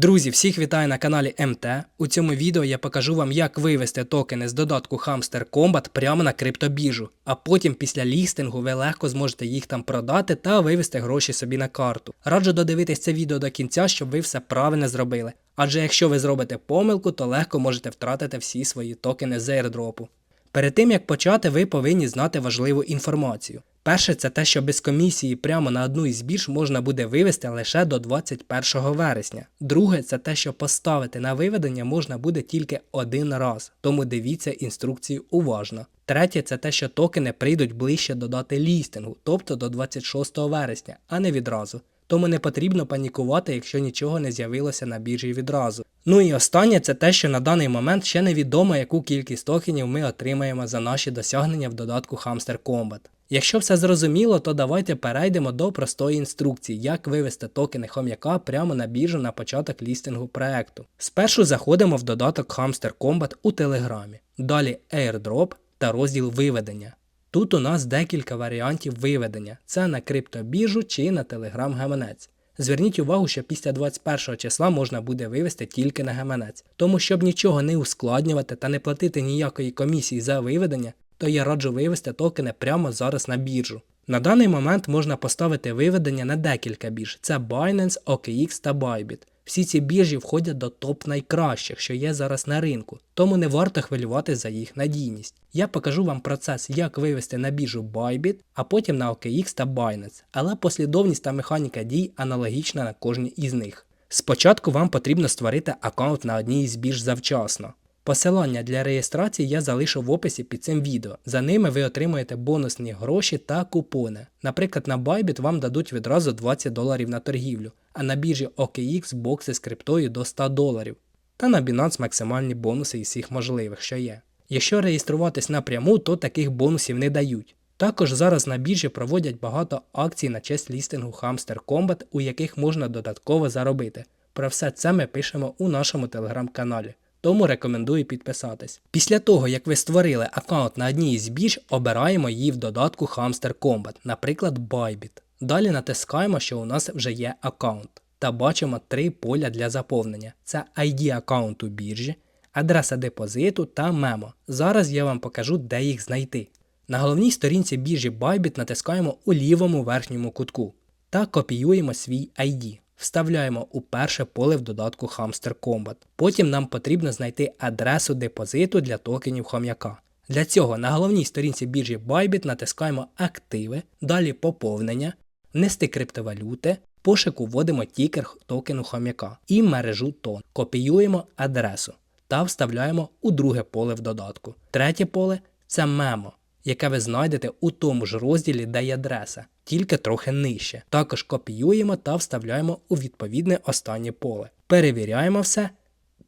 Друзі, всіх вітаю на каналі МТ. У цьому відео я покажу вам, як вивести токени з додатку Hamster Combat прямо на криптобіжу, а потім після лістингу ви легко зможете їх там продати та вивести гроші собі на карту. Раджу додивитись це відео до кінця, щоб ви все правильно зробили. Адже якщо ви зробите помилку, то легко можете втратити всі свої токени з airdropу. Перед тим як почати, ви повинні знати важливу інформацію. Перше, це те, що без комісії прямо на одну із бірж можна буде вивести лише до 21 вересня. Друге, це те, що поставити на виведення можна буде тільки один раз, тому дивіться інструкцію уважно. Третє, це те, що токени прийдуть ближче до дати лістингу, тобто до 26 вересня, а не відразу. Тому не потрібно панікувати, якщо нічого не з'явилося на біржі відразу. Ну і останнє це те, що на даний момент ще невідомо, яку кількість токенів ми отримаємо за наші досягнення в додатку Hamster Combat. Якщо все зрозуміло, то давайте перейдемо до простої інструкції, як вивести токени хом'яка прямо на біржу на початок лістингу проекту. Спершу заходимо в додаток Hamster Combat у Телеграмі, далі Airdrop та розділ виведення. Тут у нас декілька варіантів виведення: це на криптобіржу чи на Telegram гаманець. Зверніть увагу, що після 21 числа можна буде вивести тільки на гаманець. Тому, щоб нічого не ускладнювати та не платити ніякої комісії за виведення, то я раджу вивести токени прямо зараз на біржу. На даний момент можна поставити виведення на декілька бірж: це Binance, OKX та Bybit. Всі ці біржі входять до топ найкращих, що є зараз на ринку, тому не варто хвилювати за їх надійність. Я покажу вам процес, як вивести на біржу Bybit, а потім на OKX та Binance, але послідовність та механіка дій аналогічна на кожній із них. Спочатку вам потрібно створити аккаунт на одній із бірж завчасно. Посилання для реєстрації я залишу в описі під цим відео. За ними ви отримуєте бонусні гроші та купони. Наприклад, на Bybit вам дадуть відразу 20 доларів на торгівлю, а на біржі OKX бокси з криптою до 100 доларів. Та на Binance максимальні бонуси із всіх можливих, що є. Якщо реєструватись напряму, то таких бонусів не дають. Також зараз на біржі проводять багато акцій на честь лістингу Hamster Combat, у яких можна додатково заробити. Про все це ми пишемо у нашому телеграм-каналі. Тому рекомендую підписатись. Після того, як ви створили аккаунт на одній із бірж, обираємо її в додатку Hamster Combat, наприклад, Bybit. Далі натискаємо, що у нас вже є аккаунт. Та бачимо три поля для заповнення: це ID аккаунту біржі, адреса депозиту та мемо. Зараз я вам покажу, де їх знайти. На головній сторінці біржі Bybit натискаємо у лівому верхньому кутку та копіюємо свій ID. Вставляємо у перше поле в додатку Hamster Combat. Потім нам потрібно знайти адресу депозиту для токенів хом'яка. Для цього на головній сторінці біржі Bybit натискаємо Активи, далі поповнення, внести криптовалюти, пошуку вводимо тікер токену хом'яка і мережу тон. Копіюємо адресу та вставляємо у друге поле в додатку. Третє поле це мемо яке ви знайдете у тому ж розділі, де є адреса, тільки трохи нижче. Також копіюємо та вставляємо у відповідне останнє поле. Перевіряємо все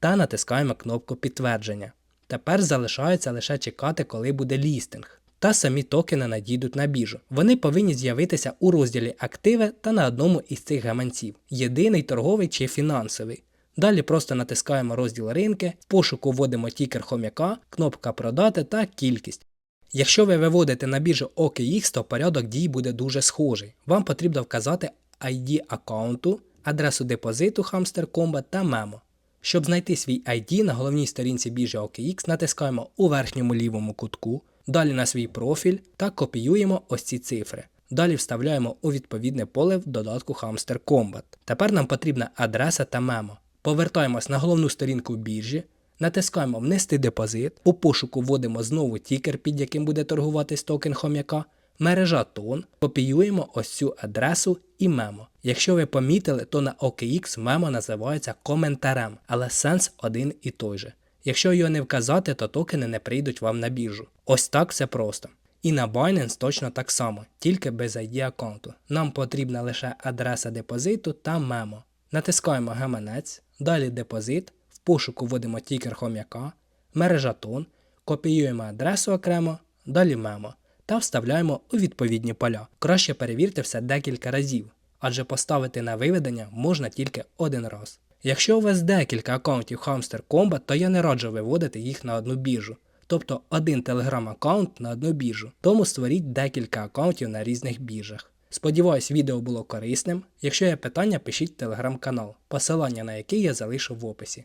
та натискаємо кнопку підтвердження. Тепер залишається лише чекати, коли буде лістинг. Та самі токени надійдуть на біржу. Вони повинні з'явитися у розділі Активи та на одному із цих гаманців єдиний торговий чи фінансовий. Далі просто натискаємо розділ ринки, в пошуку вводимо тікер хом'яка, кнопка продати та кількість. Якщо ви виводите на біржу OKX, то порядок дій буде дуже схожий. Вам потрібно вказати ID аккаунту, адресу депозиту Hamster Combat та мемо. Щоб знайти свій ID на головній сторінці біржі OKX, натискаємо у верхньому лівому кутку, далі на свій профіль та копіюємо ось ці цифри. Далі вставляємо у відповідне поле в додатку Hamster Combat. Тепер нам потрібна адреса та мемо. Повертаємось на головну сторінку біржі, Натискаємо Внести депозит. У пошуку вводимо знову тікер, під яким буде торгуватись токен хом'яка. Мережа тон. Копіюємо ось цю адресу і мемо. Якщо ви помітили, то на OKX мемо називається коментарем, але сенс один і той же. Якщо його не вказати, то токени не прийдуть вам на біржу. Ось так все просто. І на Binance точно так само, тільки без ID аккаунту. Нам потрібна лише адреса депозиту та мемо. Натискаємо гаманець, далі депозит пошуку вводимо тікер хом'яка, мережа тон, копіюємо адресу окремо, далі мемо та вставляємо у відповідні поля. Краще перевірте все декілька разів, адже поставити на виведення можна тільки один раз. Якщо у вас декілька аккаунтів Hamster Combat, то я не раджу виводити їх на одну біржу. Тобто один телеграм аккаунт на одну біржу. Тому створіть декілька аккаунтів на різних біржах. Сподіваюсь, відео було корисним. Якщо є питання, пишіть в телеграм-канал, посилання на який я залишу в описі.